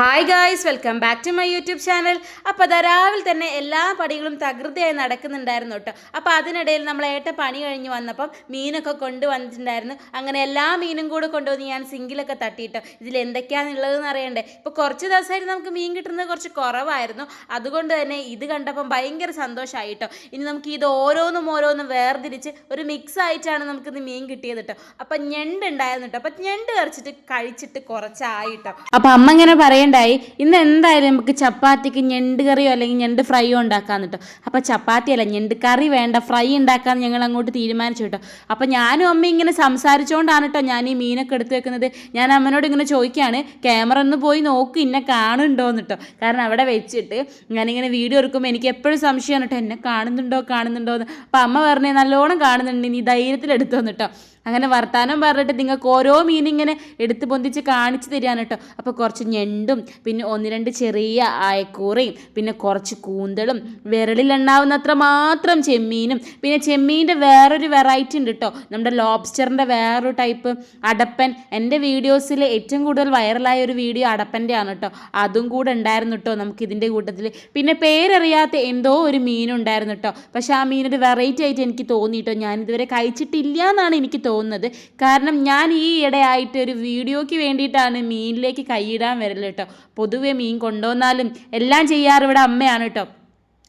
Hi guys welcome back to my YouTube channel അപ്പോൾ അതാ രാവിലെ തന്നെ എല്ലാ പണികളും തകൃതിയായി നടക്കുന്നുണ്ടായിരുന്നു കേട്ടോ. അപ്പോൾ അതിനിടയിൽ നമ്മൾ ഏട്ട പണി കഴിഞ്ഞ് വന്നപ്പം മീനൊക്കെ കൊണ്ടുവന്നിട്ടുണ്ടായിരുന്നു. അങ്ങനെ എല്ലാ മീനും കൂടെ കൊണ്ടുവന്ന് ഞാൻ സിങ്കിലൊക്കെ തട്ടിയിട്ടോ. ഇതിൽ എന്തൊക്കെയാണെന്നുള്ളതെന്ന് അറിയണ്ടേ? ഇപ്പോൾ കുറച്ച് ദിവസമായിട്ട് നമുക്ക് മീൻ കിട്ടുന്നത് കുറച്ച് കുറവായിരുന്നു. അതുകൊണ്ട് തന്നെ ഇത് കണ്ടപ്പം ഭയങ്കര സന്തോഷമായി കേട്ടോ. ഇനി നമുക്ക് ഇത് ഓരോന്നും ഓരോന്നും വേർതിരിച്ച് ഒരു മിക്സ് ആയിട്ടാണ് നമുക്കിത് മീൻ കിട്ടിയത് കേട്ടോ. അപ്പം ഞണ്ട് ഉണ്ടായിരുന്നു കേട്ടോ. അപ്പം ഞണ്ട് കറിച്ചിട്ട് കഴിച്ചിട്ട് കുറച്ചായിട്ടോ അപ്പം അമ്മ ഇങ്ങനെ പറയണ്ടായി ഇന്ന് എന്തായാലും നമുക്ക് ചപ്പാത്തിക്ക് ഞണ്ട് കറിയോ അല്ലെങ്കിൽ ഞണ്ട് ഫ്രൈയോ ഉണ്ടാക്കാന്ന് കേട്ടോ അപ്പോൾ ചപ്പാത്തി അല്ല ഞണ്ട് കറി വേണ്ട ഫ്രൈ ഉണ്ടാക്കാന്ന് ഞങ്ങൾ അങ്ങോട്ട് തീരുമാനിച്ചു കേട്ടോ അപ്പോൾ ഞാനും അമ്മ ഇങ്ങനെ സംസാരിച്ചുകൊണ്ടാണ് കേട്ടോ ഞാൻ ഈ മീനൊക്കെ എടുത്തു വെക്കുന്നത്. ഞാൻ അമ്മനോട് ഇങ്ങനെ ചോദിക്കുകയാണ് ക്യാമറ ഒന്ന് പോയി നോക്ക് ഇന്നെ കാണുന്നുണ്ടോന്ന് കേട്ടോ കാരണം അവിടെ വെച്ചിട്ട് ഞാനിങ്ങനെ വീഡിയോ എടുക്കുമ്പോൾ എനിക്ക് എപ്പോഴും സംശയമാണ് കേട്ടോ എന്നെ കാണുന്നുണ്ടോ കാണുന്നുണ്ടോ എന്ന് അപ്പോൾ അമ്മ പറഞ്ഞേ നല്ലോണം കാണുന്നുണ്ട് നീ ധൈര്യത്തിൽ എടുത്തോന്ന് കേട്ടോ അങ്ങനെ വർത്താനം പറഞ്ഞിട്ട് നിങ്ങൾക്ക് ഓരോ മീൻ ഇങ്ങനെ എടുത്ത് പൊന്തിച്ച് കാണിച്ചു തരികയാണ് കേട്ടോ അപ്പോൾ കുറച്ച് ഞണ്ടും പിന്നെ ഒന്ന് രണ്ട് ചെറിയ ആയക്കൂറയും പിന്നെ കുറച്ച് കൂന്തളും വിരലിലെണ്ണാവുന്നത്ര മാത്രം ചെമ്മീനും പിന്നെ ചെമ്മീന്റെ വേറൊരു വെറൈറ്റി ഉണ്ട് കേട്ടോ നമ്മുടെ ലോബ്സ്റ്ററിന്റെ വേറൊരു ടൈപ്പ് അടപ്പൻ. എന്റെ വീഡിയോസിൽ ഏറ്റവും കൂടുതൽ വൈറലായ ഒരു വീഡിയോ അടപ്പന്റെ ആണ് കേട്ടോ അതും കൂടെ ഉണ്ടായിരുന്നു കേട്ടോ നമുക്ക് ഇതിന്റെ കൂട്ടത്തിൽ. പിന്നെ പേരറിയാത്ത എന്തോ ഒരു മീനുണ്ടായിരുന്നു കേട്ടോ പക്ഷേ ആ മീനൊരു വെറൈറ്റി ആയിട്ട് എനിക്ക് തോന്നി കേട്ടോ ഞാനിതുവരെ കഴിച്ചിട്ടില്ല എന്നാണ് എനിക്ക് തോന്നുന്നത്. കാരണം ഞാൻ ഈ ഇടയായിട്ട് ഒരു വീഡിയോയ്ക്ക് വേണ്ടിയിട്ടാണ് മീനിലേക്ക് കൈയിടാൻ വരൽ കേട്ടോ. പൊതുവെ മീൻ കൊണ്ടുവന്നാലും എല്ലാം ചെയ്യാറ് ഇവിടെ അമ്മയാണ് കേട്ടോ.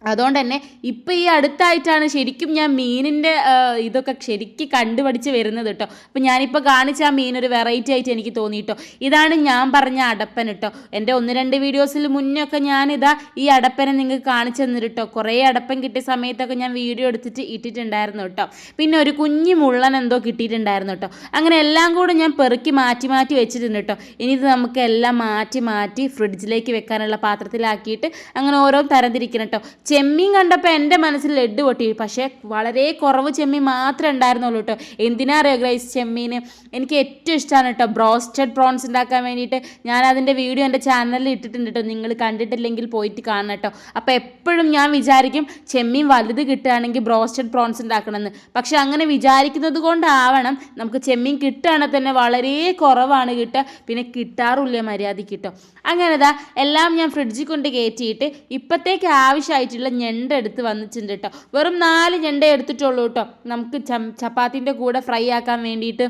അതുകൊണ്ട് തന്നെ ഇപ്പം ഈ അടുത്തായിട്ടാണ് ശരിക്കും ഞാൻ മീനിന്റെ ഇതൊക്കെ ശരിക്കും കണ്ടുപഠിച്ച് വരുന്നത് കേട്ടോ അപ്പം ഞാനിപ്പോൾ കാണിച്ച ആ മീൻ ഒരു വെറൈറ്റി ആയിട്ട് എനിക്ക് തോന്നി കേട്ടോ ഇതാണ് ഞാൻ പറഞ്ഞ അടപ്പൻ കേട്ടോ എന്റെ ഒന്ന് രണ്ട് വീഡിയോസിൽ മുന്നേ ഒക്കെ ഞാനിതാ ഈ അടപ്പനെ നിങ്ങൾക്ക് കാണിച്ചു തന്നിട്ട് കേട്ടോ കുറേ അടപ്പൻ കിട്ടിയ സമയത്തൊക്കെ ഞാൻ വീഡിയോ എടുത്തിട്ട് ഇട്ടിട്ടുണ്ടായിരുന്നു കേട്ടോ പിന്നെ ഒരു കുഞ്ഞു മുള്ളൻ എന്തോ കിട്ടിയിട്ടുണ്ടായിരുന്നു കേട്ടോ അങ്ങനെ എല്ലാം കൂടെ ഞാൻ പെറുക്കി മാറ്റി മാറ്റി വെച്ചിട്ടുണ്ട് കേട്ടോ ഇനി ഇത് നമുക്ക് എല്ലാം മാറ്റി മാറ്റി ഫ്രിഡ്ജിലേക്ക് വെക്കാനുള്ള പാത്രത്തിലാക്കിയിട്ട് അങ്ങനെ ഓരോ തരംതിരിക്കണം കേട്ടോ ചെമ്മീൻ കണ്ടപ്പോൾ എന്റെ മനസ്സിൽ ലഡ് പൊട്ടി. പക്ഷേ വളരെ കുറവ് ചെമ്മീൻ മാത്രമേ ഉണ്ടായിരുന്നുള്ളൂ കേട്ടോ എന്തിനാ അറിയോ ഗ്രൈസ് ചെമ്മീൻ എനിക്ക് ഏറ്റവും ഇഷ്ടമാണ് കേട്ടോ ബ്രോസ്റ്റഡ് പ്രോൺസ് ഉണ്ടാക്കാൻ വേണ്ടിയിട്ട്. ഞാൻ അതിന്റെ വീഡിയോ എന്റെ ചാനലിൽ ഇട്ടിട്ടുണ്ട് കേട്ടോ നിങ്ങൾ കണ്ടിട്ടില്ലെങ്കിൽ പോയിട്ട് കാണണം കേട്ടോ അപ്പോൾ എപ്പോഴും ഞാൻ വിചാരിക്കും ചെമ്മീൻ വലുത് കിട്ടുകയാണെങ്കിൽ ബ്രോസ്റ്റഡ് പ്രോൺസ് ഉണ്ടാക്കണമെന്ന്. പക്ഷെ അങ്ങനെ വിചാരിക്കുന്നത് കൊണ്ടാവണം നമുക്ക് ചെമ്മീൻ കിട്ടുകയാണെങ്കിൽ തന്നെ വളരെ കുറവാണ് കിട്ടുക. പിന്നെ കിട്ടാറില്ല മര്യാദയ്ക്ക് കിട്ടും അങ്ങനെ ഇതാ എല്ലാം ഞാൻ ഫ്രിഡ്ജിൽ കൊണ്ട് കയറ്റിയിട്ട് ഇപ്പോഴത്തേക്ക് ആവശ്യമായിട്ടുള്ള ഞണ്ട് എടുത്ത് വന്നിട്ടുണ്ട് കേട്ടോ വെറും നാല് ഞണ്ടേ എടുത്തിട്ടുള്ളൂ കേട്ടോ നമുക്ക് ചപ്പാത്തിന്റെ കൂടെ ഫ്രൈ ആക്കാൻ വേണ്ടിയിട്ട്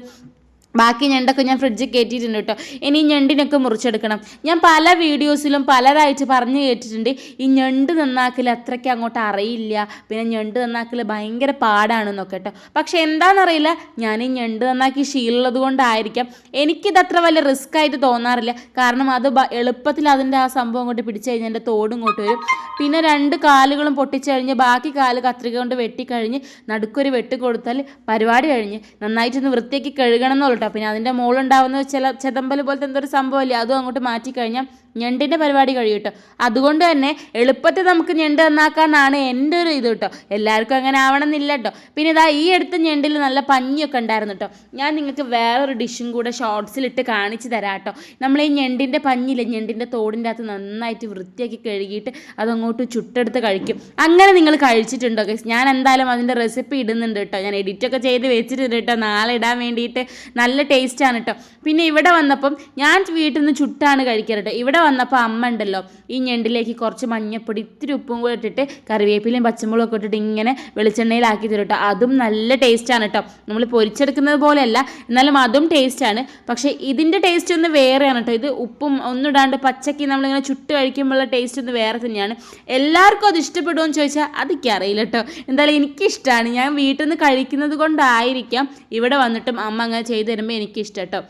ബാക്കി ഞണ്ടൊക്കെ ഞാൻ ഫ്രിഡ്ജിൽ കയറ്റിയിട്ടുണ്ട് കേട്ടോ. ഇനി ഞണ്ടിനൊക്കെ മുറിച്ചെടുക്കണം. ഞാൻ പല വീഡിയോസിലും പലതായിട്ട് പറഞ്ഞു കേട്ടിട്ടുണ്ട്. ഈ ഞണ്ട് നന്നാക്കൽ അത്രയ്ക്ക് അങ്ങോട്ട് അറിയില്ല. പിന്നെ ഞണ്ട് നന്നാക്കൽ ഭയങ്കര പാടാണെന്നൊക്കെ കേട്ടോ. പക്ഷെ എന്താണെന്നറിയില്ല ഞാൻ ഈ ഞണ്ട് നന്നാക്കി ശീലമുള്ളത് കൊണ്ടായിരിക്കാം. എനിക്കിത് അത്ര വലിയ റിസ്ക് ആയിട്ട് തോന്നാറില്ല. കാരണം അത് എളുപ്പത്തിൽ അതിന്റെ ആ സംഭവം കൊണ്ട് പിടിച്ചു കഴിഞ്ഞാൽ എന്റെ തോടും ഇങ്ങോട്ട് വരും. പിന്നെ രണ്ട് കാലുകളും പൊട്ടിച്ചു കഴിഞ്ഞ് ബാക്കി കാൽ കത്രിക കൊണ്ട് വെട്ടിക്കഴിഞ്ഞ് നടുക്കൊരു വെട്ട് കൊടുത്താൽ പരിപാടി കഴിഞ്ഞ് നന്നായിട്ടൊന്ന് വൃത്തിയാക്കി കഴുകണം എന്നുള്ളൂ കേട്ടോ. പിന്നെ അതിന്റെ മുകളിലുണ്ടാവുന്ന ചില ചെതമ്പൽ പോലത്തെ എന്തൊരു സംഭവമല്ലേ? അതും അങ്ങോട്ട് മാറ്റിക്കഴിഞ്ഞാൽ ഞണ്ടിന്റെ പരിപാടി കഴിയും കേട്ടോ അതുകൊണ്ട് തന്നെ എളുപ്പത്തിൽ നമുക്ക് ഞണ്ട് നന്നാക്കാന്നാണ് എന്റെ ഒരു ഇത് കേട്ടോ. എല്ലാവർക്കും അങ്ങനെ ആവണമെന്നില്ല കേട്ടോ. പിന്നെ ഇതാ ഈ അടുത്ത ഞണ്ടിൽ നല്ല പഞ്ഞിയൊക്കെ ഉണ്ടായിരുന്നു കേട്ടോ. ഞാൻ നിങ്ങൾക്ക് വേറൊരു ഡിഷും കൂടെ ഷോർട്സിലിട്ട് കാണിച്ചു തരാം കേട്ടോ. നമ്മൾ ഈ ഞണ്ടിന്റെ പഞ്ഞില്ല ഞണ്ടിന്റെ തോടിന്റെ അകത്ത് നന്നായിട്ട് വൃത്തിയാക്കി കഴുകിയിട്ട് അതങ്ങോട്ട് ചുട്ടെടുത്ത് കഴിക്കും. അങ്ങനെ നിങ്ങൾ കഴിച്ചിട്ടുണ്ടോ ഗൈസ് ഞാൻ എന്തായാലും അതിന്റെ റെസിപ്പി ഇടുന്നുണ്ട് കേട്ടോ. ഞാൻ എഡിറ്റൊക്കെ ചെയ്ത് വെച്ചിട്ടുണ്ട് കേട്ടോ. നാളെ ഇടാൻ വേണ്ടിയിട്ട് നല്ല ടേസ്റ്റാണ് കേട്ടോ. പിന്നെ ഇവിടെ വന്നപ്പം ഞാൻ വീട്ടിൽ നിന്ന് ചുട്ടാണ് കഴിക്കാറ് കേട്ടോ. ഇവിടെ വന്നപ്പോൾ അമ്മ ഉണ്ടല്ലോ ഈ ഞണ്ടിലേക്ക് കുറച്ച് മഞ്ഞപ്പൊടി ഇത്തിരി ഉപ്പും കൂടെ ഇട്ടിട്ട് കറിവേപ്പിലയും പച്ചമുളകൊക്കെ ഇട്ടിട്ട് ഇങ്ങനെ വെളിച്ചെണ്ണയിലാക്കി തരും കേട്ടോ അതും നല്ല ടേസ്റ്റാണ് കേട്ടോ നമ്മൾ പൊരിച്ചെടുക്കുന്നത് പോലെയല്ല എന്നാലും അതും ടേസ്റ്റാണ് പക്ഷേ ഇതിന്റെ ടേസ്റ്റ് ഒന്ന് വേറെയാണ് കേട്ടോ ഇത് ഉപ്പും ഒന്നിടാണ്ട് പച്ചക്ക് നമ്മളിങ്ങനെ ചുട്ട് കഴിക്കുമ്പോഴുള്ള ടേസ്റ്റ് ഒന്ന് വേറെ തന്നെയാണ്. എല്ലാവർക്കും അത് ഇഷ്ടപ്പെടുമോ എന്ന് ചോദിച്ചാൽ അതൊക്കെ അറിയില്ല കേട്ടോ എന്തായാലും എനിക്കിഷ്ടമാണ് ഞാൻ വീട്ടിൽ നിന്ന് കഴിക്കുന്നത് കൊണ്ടായിരിക്കാം. ഇവിടെ വന്നിട്ടും അമ്മ അങ്ങനെ ചെയ്തു തരുമ്പോൾ എനിക്കിഷ്ടം കേട്ടോ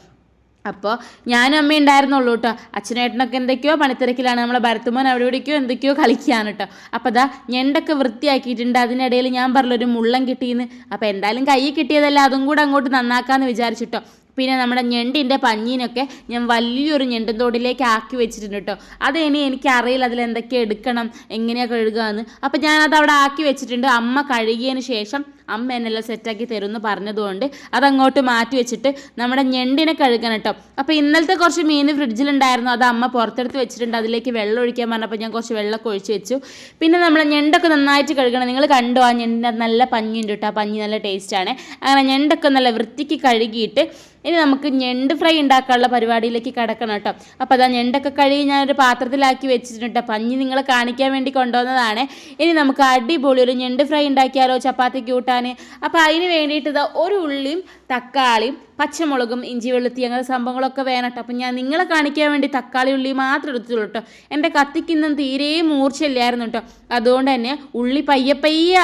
അപ്പോൾ ഞാനും അമ്മ ഉണ്ടായിരുന്നുള്ളൂ കേട്ടോ അച്ഛനേട്ടനൊക്കെ എന്തൊക്കെയോ പണിത്തിരക്കിലാണ്. നമ്മളെ ഭരത്തുമോൻ അവിടെ ഇവിടേക്കോ എന്തൊക്കെയോ കളിക്കുകയാണ് കേട്ടോ അപ്പോൾ അതാ ഞണ്ടൊക്കെ വൃത്തിയാക്കിയിട്ടുണ്ട്. അതിനിടയിൽ ഞാൻ പറഞ്ഞ ഒരു മുള്ളം കിട്ടിയെന്ന്. അപ്പോൾ എന്തായാലും കൈ കിട്ടിയതല്ല. അതും കൂടെ അങ്ങോട്ട് നന്നാക്കാമെന്ന് വിചാരിച്ചിട്ടോ പിന്നെ നമ്മുടെ ഞണ്ടിന്റെ പഞ്ഞീനൊക്കെ ഞാൻ വലിയൊരു ഞണ്ടും തോടിലേക്ക് ആക്കി വെച്ചിട്ടുണ്ട് കേട്ടോ അത് ഇനി എനിക്കറിയില്ല അതിൽ എന്തൊക്കെ എടുക്കണം എങ്ങനെയാണ് കഴുകുകയെന്ന് അപ്പോൾ ഞാനത് അവിടെ ആക്കി വെച്ചിട്ടുണ്ട്. അമ്മ കഴുകിയതിന് ശേഷം അമ്മ എന്നെല്ലാം സെറ്റാക്കി തരുമെന്ന് പറഞ്ഞതുകൊണ്ട് അതങ്ങോട്ട് മാറ്റി വെച്ചിട്ട് നമ്മുടെ ഞണ്ടിനെ കഴുകണം കേട്ടോ. അപ്പോൾ ഇന്നലത്തെ കുറച്ച് മീൻ ഫ്രിഡ്ജിലുണ്ടായിരുന്നു. അത് അമ്മ പുറത്തെടുത്ത് വെച്ചിട്ടുണ്ട്. അതിലേക്ക് വെള്ളം ഒഴിക്കാൻ പറഞ്ഞപ്പോൾ ഞാൻ കുറച്ച് വെള്ളമൊക്കെ ഒഴിച്ച് വെച്ചു. പിന്നെ നമ്മൾ ഞണ്ടൊക്കെ നന്നായിട്ട് കഴുകണം. നിങ്ങൾ കണ്ടോ ആ ഞണ്ടിന്റെ നല്ല പഞ്ഞിയുണ്ട് കേട്ടോ. ആ പഞ്ഞി നല്ല ടേസ്റ്റാണ് അങ്ങനെ ഞണ്ടൊക്കെ നല്ല വൃത്തിക്ക് കഴുകിയിട്ട് ഇനി നമുക്ക് ഞണ്ട് ഫ്രൈ ഉണ്ടാക്കാനുള്ള പരിപാടിയിലേക്ക് കിടക്കണം കേട്ടോ. അപ്പോൾ അതാ ഞണ്ടൊക്കെ കഴുകി ഞാനൊരു പാത്രത്തിലാക്കി വെച്ചിട്ടുണ്ട് പഞ്ഞി നിങ്ങളെ കാണിക്കാൻ വേണ്ടി കൊണ്ടുവന്നതാണ്. ഇനി നമുക്ക് അടിപൊളി ഒരു ഞണ്ട് ഫ്രൈ ഉണ്ടാക്കിയാലോ ചപ്പാത്തി കൂട്ടാൻ. അപ്പോൾ അതിന് വേണ്ടിയിട്ട് ഇതാ ഒരു ഉള്ളിയും തക്കാളിയും പച്ചമുളകും ഇഞ്ചി വെളുത്തി അങ്ങനെ സംഭവങ്ങളൊക്കെ വേണം അപ്പം ഞാൻ നിങ്ങളെ കാണിക്കാൻ വേണ്ടി തക്കാളി ഉള്ളി മാത്രം എടുത്തുള്ളൂ കേട്ടോ. എന്റെ കത്തിക്കിന്നും തീരെ മൂർച്ചയില്ലായിരുന്നു കേട്ടോ. അതുകൊണ്ട് തന്നെ ഉള്ളി പയ്യെ പയ്യ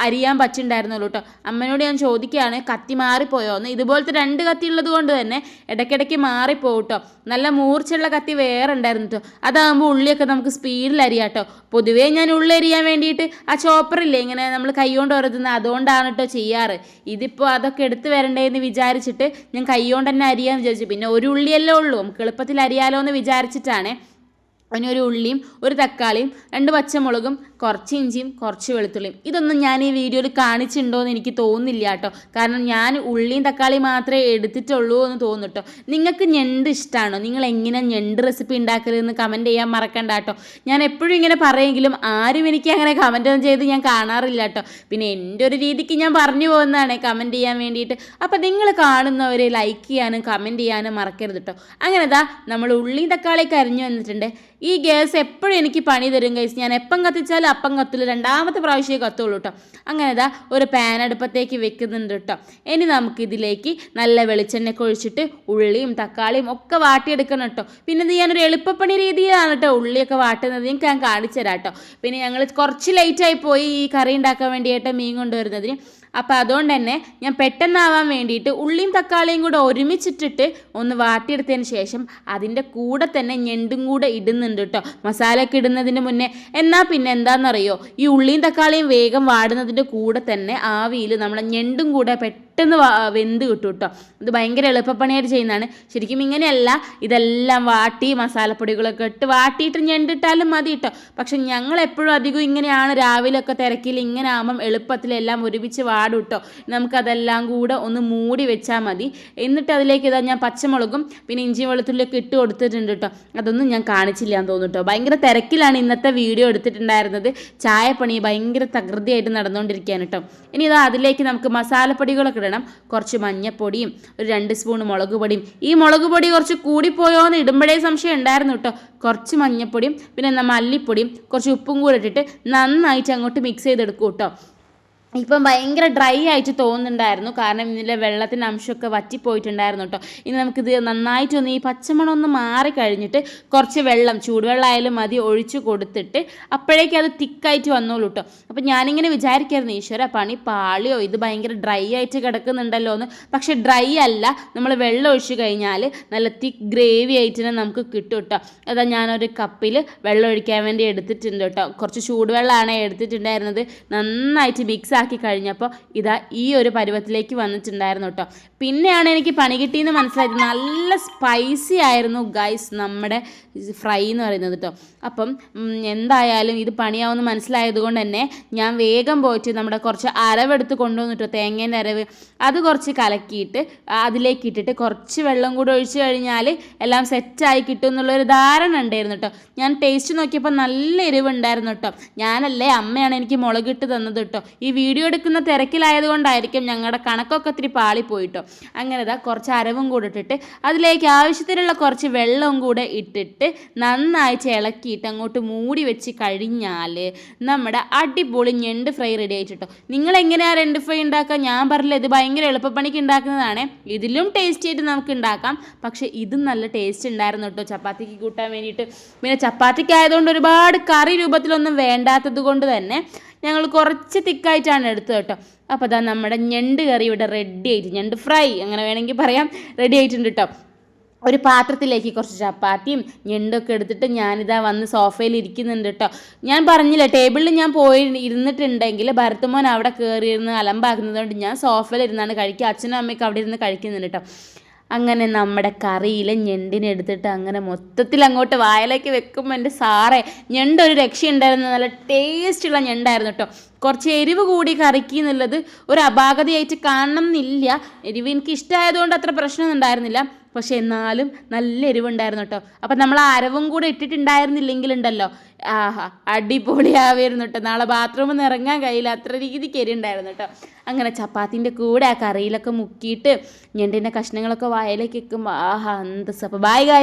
അരിയാൻ പറ്റുണ്ടായിരുന്നുള്ളൂ കേട്ടോ. അമ്മനോട് ഞാൻ ചോദിക്കുകയാണ് കത്തി മാറിപ്പോയോ? എന്ന്. ഇതുപോലത്തെ രണ്ട് കത്തി ഉള്ളത് കൊണ്ട് തന്നെ ഇടയ്ക്കിടയ്ക്ക് മാറിപ്പോകും കേട്ടോ. നല്ല മൂർച്ചയുള്ള കത്തി വേറെ ഉണ്ടായിരുന്നു കേട്ടോ. അതാകുമ്പോൾ ഉള്ളിയൊക്കെ നമുക്ക് സ്പീഡിൽ അരിയാം കേട്ടോ. പൊതുവേ ഞാൻ ഉള്ളി അരിയാൻ വേണ്ടിയിട്ട് ആ ചോപ്പറില്ലേ ഇങ്ങനെ നമ്മൾ കൈ കൊണ്ട് ഉറതുന്നത് അതുകൊണ്ടാണ് കേട്ടോ ചെയ്യാറ്. ഇതിപ്പോൾ അതൊക്കെ എടുത്ത് വരണ്ടേന്ന് വിചാരിച്ചിട്ട് ഞാൻ കൈകൊണ്ട് തന്നെ അരിയാന്ന് വിചാരിച്ചു. പിന്നെ ഒരു ഉള്ളിയല്ലേ ഉള്ളൂ. നമുക്ക് എളുപ്പത്തിൽ അരിയാലോ എന്ന് വിചാരിച്ചിട്ടാണ് അതിനൊരു ഉള്ളിയും ഒരു തക്കാളിയും രണ്ട് പച്ചമുളകും കുറച്ച് ഇഞ്ചിയും കുറച്ച് വെളുത്തുള്ളിയും. ഇതൊന്നും ഞാൻ ഈ വീഡിയോയിൽ കാണിച്ചിട്ടുണ്ടോ എന്ന് എനിക്ക് തോന്നുന്നില്ല കേട്ടോ. കാരണം ഞാൻ ഉള്ളിയും തക്കാളിയും മാത്രമേ എടുത്തിട്ടുള്ളൂ എന്ന് തോന്നുന്നു കേട്ടോ. നിങ്ങൾക്ക് ഞണ്ട് ഇഷ്ടമാണോ നിങ്ങൾ എങ്ങനെ ഞണ്ട് റെസിപ്പി ഉണ്ടാക്കരുതെന്ന് കമന്റ് ചെയ്യാൻ മറക്കണ്ട കേട്ടോ. ഞാൻ എപ്പോഴും ഇങ്ങനെ പറയുമെങ്കിലും ആരും എനിക്ക് അങ്ങനെ കമന്റ് ഒന്നും ചെയ്ത് ഞാൻ കാണാറില്ല കേട്ടോ. പിന്നെ എന്റെ ഒരു രീതിക്ക് ഞാൻ പറഞ്ഞു പോകുന്നതാണ് കമന്റ് ചെയ്യാൻ വേണ്ടിയിട്ട്. അപ്പോൾ നിങ്ങൾ കാണുന്നവരെ ലൈക്ക് ചെയ്യാനും കമന്റ് ചെയ്യാനും മറക്കരുത് കേട്ടോ. അങ്ങനെ ഇതാ നമ്മൾ ഉള്ളിയും തക്കാളിയൊക്കെ അരിഞ്ഞു വന്നിട്ടുണ്ട്. ഈ ഗ്യാസ് എപ്പോഴും എനിക്ക് പണി തരും ഗൈസ് ഞാൻ എപ്പം കത്തിച്ചാലും അപ്പം കത്തുള്ളൂ. രണ്ടാമത്തെ പ്രാവശ്യമേ കത്തുള്ളൂ കേട്ടോ അങ്ങനെ ഇതാ ഒരു പാൻ അടുപ്പത്തേക്ക് വെക്കുന്നുണ്ട് കേട്ടോ ഇനി നമുക്ക് ഇതിലേക്ക് നല്ല വെളിച്ചെണ്ണ ഒഴിച്ചിട്ട് ഉള്ളിയും തക്കാളിയും ഒക്കെ വാട്ടിയെടുക്കണം കേട്ടോ പിന്നെ ഇത് ഞാനൊരു എളുപ്പപ്പണി രീതിയിലാണ് കേട്ടോ ഉള്ളിയൊക്കെ വാട്ടുന്നത്. ഞാൻ കാണിച്ചു തരാം കേട്ടോ പിന്നെ ഞങ്ങൾ കുറച്ച് ലേറ്റായി പോയി ഈ കറി ഉണ്ടാക്കാൻ വേണ്ടിയിട്ട് മീൻ കൊണ്ടുവരുന്നതിന് അപ്പോൾ അതുകൊണ്ട് തന്നെ ഞാൻ പെട്ടെന്നാവാൻ വേണ്ടിയിട്ട് ഉള്ളിയും തക്കാളിയും കൂടെ ഒരുമിച്ചിട്ടിട്ട് ഒന്ന് വാട്ടിയെടുത്തതിന് ശേഷം അതിന്റെ കൂടെ തന്നെ ഞെണ്ടും കൂടെ ഇടുന്നുണ്ട് കേട്ടോ. മസാലയൊക്കെ ഇടുന്നതിന് മുന്നേ. എന്നാൽ പിന്നെ എന്താണെന്നറിയോ ഈ ഉള്ളിയും തക്കാളിയും വേഗം വാടുന്നതിന്റെ കൂടെ തന്നെ ആവിയിൽ നമ്മളെ ഞെണ്ടും കൂടെ പെട്ടെന്ന് വെന്ത് കിട്ടും കേട്ടോ. ഇത് ഭയങ്കര എളുപ്പപ്പണിയായിട്ട് ചെയ്യുന്നതാണ്. ശരിക്കും ഇങ്ങനെയല്ല ഇതെല്ലാം വാട്ടി മസാലപ്പൊടികളൊക്കെ ഇട്ട് വാട്ടിയിട്ട് ഞണ്ടിട്ടാലും മതി കേട്ടോ. പക്ഷെ ഞങ്ങൾ എപ്പോഴും അധികം ഇങ്ങനെയാണ് രാവിലെയൊക്കെ തിരക്കിൽ ഇങ്ങനെ ആകുമ്പം എളുപ്പത്തിലെല്ലാം ഒരുമിച്ച് വാടും കേട്ടോ. നമുക്കതെല്ലാം കൂടെ ഒന്ന് മൂടി വെച്ചാൽ മതി. എന്നിട്ട് അതിലേക്ക് ഇതാ ഞാൻ പച്ചമുളകും പിന്നെ ഇഞ്ചി വെളുത്തുള്ളിയൊക്കെ ഇട്ട് കൊടുത്തിട്ടുണ്ട് കേട്ടോ. അതൊന്നും ഞാൻ കാണിച്ചില്ല എന്ന് തോന്നുന്നു കേട്ടോ. ഭയങ്കര തിരക്കിലാണ് ഇന്നത്തെ വീഡിയോ എടുത്തിട്ടുണ്ടായിരുന്നത്. ചായപ്പണി ഭയങ്കര തകൃതിയായിട്ട് നടന്നുകൊണ്ടിരിക്കുകയാണ് കേട്ടോ. ഇനി ഇതാ അതിലേക്ക് നമുക്ക് മസാലപ്പൊടികളൊക്കെ ഇടണം. കുറച്ച് മഞ്ഞപ്പൊടിയും ഒരു രണ്ട് സ്പൂൺ മുളക് പൊടിയും. ഈ മുളക് പൊടി കുറച്ച് കൂടിപ്പോയോ എന്ന് ഇടുമ്പോഴേ സംശയം ഉണ്ടായിരുന്നു കേട്ടോ. കുറച്ച് മഞ്ഞപ്പൊടിയും പിന്നെ മല്ലിപ്പൊടിയും കുറച്ച് ഉപ്പും കൂടെ ഇട്ടിട്ട് നന്നായിട്ട് അങ്ങോട്ട് മിക്സ് ചെയ്തെടുക്കും കേട്ടോ. ഇപ്പം ഭയങ്കര ഡ്രൈ ആയിട്ട് തോന്നുന്നുണ്ടായിരുന്നു. കാരണം ഇതിലെ വെള്ളത്തിന്റെ അംശമൊക്കെ വറ്റിപ്പോയിട്ടുണ്ടായിരുന്നു കേട്ടോ. ഇനി നമുക്കിത് നന്നായിട്ടൊന്ന് ഈ പച്ചമണം ഒന്ന് മാറിക്കഴിഞ്ഞിട്ട് കുറച്ച് വെള്ളം ചൂടുവെള്ളമായാലും മതി ഒഴിച്ചു കൊടുത്തിട്ട് അപ്പോഴേക്കും അത് തിക്കായിട്ട് വന്നോളൂ കേട്ടോ. അപ്പം ഞാനിങ്ങനെ വിചാരിക്കായിരുന്നു ഈശ്വര പണി പാളിയോ ഇത് ഭയങ്കര ഡ്രൈ ആയിട്ട് കിടക്കുന്നുണ്ടല്ലോ എന്ന്. പക്ഷേ ഡ്രൈ അല്ല നമ്മൾ വെള്ളം ഒഴിച്ചു കഴിഞ്ഞാൽ നല്ല തിക്ക് ഗ്രേവി ആയിട്ട് തന്നെ നമുക്ക് കിട്ടും കേട്ടോ. അതാ ഞാനൊരു കപ്പിൽ വെള്ളം ഒഴിക്കാൻ വേണ്ടി എടുത്തിട്ടുണ്ട് കേട്ടോ. കുറച്ച് ചൂടുവെള്ളമാണ് എടുത്തിട്ടുണ്ടായിരുന്നത്. നന്നായിട്ട് മിക്സ് ആക്കി കഴിഞ്ഞപ്പോൾ ഇതാ ഈ ഒരു പരുവത്തിലേക്ക് വന്നിട്ടുണ്ടായിരുന്നു കേട്ടോ. പിന്നെയാണ് എനിക്ക് പണി കിട്ടിയെന്ന് മനസ്സിലായത്. നല്ല സ്പൈസി ആയിരുന്നു ഗൈസ് നമ്മുടെ ഫ്രൈ എന്ന് പറയുന്നത് കേട്ടോ. അപ്പം എന്തായാലും ഇത് പണിയാവുമെന്ന് മനസ്സിലായത് കൊണ്ട് തന്നെ ഞാൻ വേഗം പോയിട്ട് നമ്മുടെ കുറച്ച് അരവെടുത്ത് കൊണ്ടുവന്നിട്ടോ തേങ്ങേന്റെ അരവ്. അത് കുറച്ച് കലക്കിയിട്ട് അതിലേക്ക് ഇട്ടിട്ട് കുറച്ച് വെള്ളം കൂടി ഒഴിച്ച് കഴിഞ്ഞാൽ എല്ലാം സെറ്റായി കിട്ടും എന്നുള്ളൊരു ധാരണ ഉണ്ടായിരുന്നു കേട്ടോ. ഞാൻ ടേസ്റ്റ് നോക്കിയപ്പോൾ നല്ല എരിവുണ്ടായിരുന്നു കേട്ടോ. ഞാനല്ലേ അമ്മയാണ് എനിക്ക് മുളകിട്ട് തന്നത് കേട്ടോ. ഈ വീഡിയോ എടുക്കുന്ന തിരക്കിലായതുകൊണ്ടായിരിക്കും ഞങ്ങളുടെ കണക്കൊക്കെ ഒത്തിരി പാളിപ്പോയിട്ടോ. അങ്ങനെ ഇതാ കുറച്ച് അരവും കൂടെ ഇട്ടിട്ട് അതിലേക്ക് ആവശ്യത്തിനുള്ള കുറച്ച് വെള്ളവും കൂടെ ഇട്ടിട്ട് നന്നായി ഇളക്കിയിട്ട് അങ്ങോട്ട് മൂടി വെച്ച് കഴിഞ്ഞാൽ നമ്മുടെ അടിപൊളി ഞണ്ട് ഫ്രൈ റെഡി ആയിട്ടോ നിങ്ങൾ എങ്ങനെയാണ് രണ്ട് ഫ്രൈ ഉണ്ടാക്കുക? ഞാൻ പറഞ്ഞില്ല ഇത് ഭയങ്കര എളുപ്പപ്പണിക്ക് ഉണ്ടാക്കുന്നതാണ്. ഇതിലും ടേസ്റ്റി ആയിട്ട് നമുക്ക് ഉണ്ടാക്കാം. പക്ഷെ ഇതും നല്ല ടേസ്റ്റ് ഉണ്ടായിരുന്നു കേട്ടോ. ചപ്പാത്തിക്ക് കൂട്ടാൻ വേണ്ടിയിട്ട്. പിന്നെ ചപ്പാത്തിക്ക് ആയതുകൊണ്ട് ഒരുപാട് കറി രൂപത്തിലൊന്നും വേണ്ടാത്തത് കൊണ്ട് തന്നെ ഞങ്ങൾ കുറച്ച് തിക്കായിട്ടാണ് എടുത്തത് കേട്ടോ. അപ്പോൾ അതാ നമ്മുടെ ഞണ്ട് കറി ഇവിടെ റെഡി ആയിട്ട് ഞണ്ട് ഫ്രൈ അങ്ങനെ വേണമെങ്കിൽ പറയാം റെഡി ആയിട്ടുണ്ട് കേട്ടോ. ഒരു പാത്രത്തിലേക്ക് കുറച്ച് ചപ്പാത്തിയും ഞണ്ടൊക്കെ എടുത്തിട്ട് ഞാനിതാ വന്ന് സോഫയിൽ ഇരിക്കുന്നുണ്ട് കേട്ടോ. ഞാൻ പറഞ്ഞില്ല ടേബിളിൽ ഞാൻ പോയി ഇരുന്നിട്ടുണ്ടെങ്കിൽ ഭരത്തുമോൻ അവിടെ കയറിയിരുന്ന് അലമ്പാക്കുന്നത് കൊണ്ട് ഞാൻ സോഫയിൽ ഇരുന്നാണ് കഴിക്കുക. അച്ഛനും അമ്മയ്ക്ക് അവിടെ ഇരുന്ന് കഴിക്കുന്നുണ്ട് കേട്ടോ. അങ്ങനെ നമ്മുടെ കറിയിൽ ഞണ്ടിനെടുത്തിട്ട് അങ്ങനെ മൊത്തത്തിൽ അങ്ങോട്ട് വായലേക്ക് വെക്കുമ്പോൾ എന്റെ സാറേ ഞണ്ട് ഒരു രക്ഷയുണ്ടായിരുന്നു. നല്ല ടേസ്റ്റുള്ള ഞണ്ടായിരുന്നു കേട്ടോ കുറച്ച് എരിവ് കൂടി കറിക്ക് എന്നുള്ളത് ഒരു അപാകതയായിട്ട് കാണണം എന്നില്ല എരിവ് എനിക്ക് ഇഷ്ടമായതുകൊണ്ട് അത്ര പ്രശ്നമൊന്നും ഉണ്ടായിരുന്നില്ല. പക്ഷെ എന്നാലും നല്ല എരിവുണ്ടായിരുന്നു കേട്ടോ. അപ്പം നമ്മൾ അരവും കൂടെ ഇട്ടിട്ടുണ്ടായിരുന്നില്ലെങ്കിലുണ്ടല്ലോ. ആഹാ അടിപൊളിയാവായിരുന്നു കേട്ടോ. നാളെ ബാത്റൂമിൽ നിന്ന് ഇറങ്ങാൻ കഴിയില്ല. അത്ര രീതിക്ക് എരിണ്ടായിരുന്നു കേട്ടോ. അങ്ങനെ ചപ്പാത്തിന്റെ കൂടെ ആ കറിയിലൊക്കെ മുക്കിയിട്ട് ഞണ്ടിന്റെ കഷ്ണങ്ങളൊക്കെ വായലേക്ക് വെക്കുമ്പോൾ ആഹാ എന്ത് സപ്പ ബായ് കായ്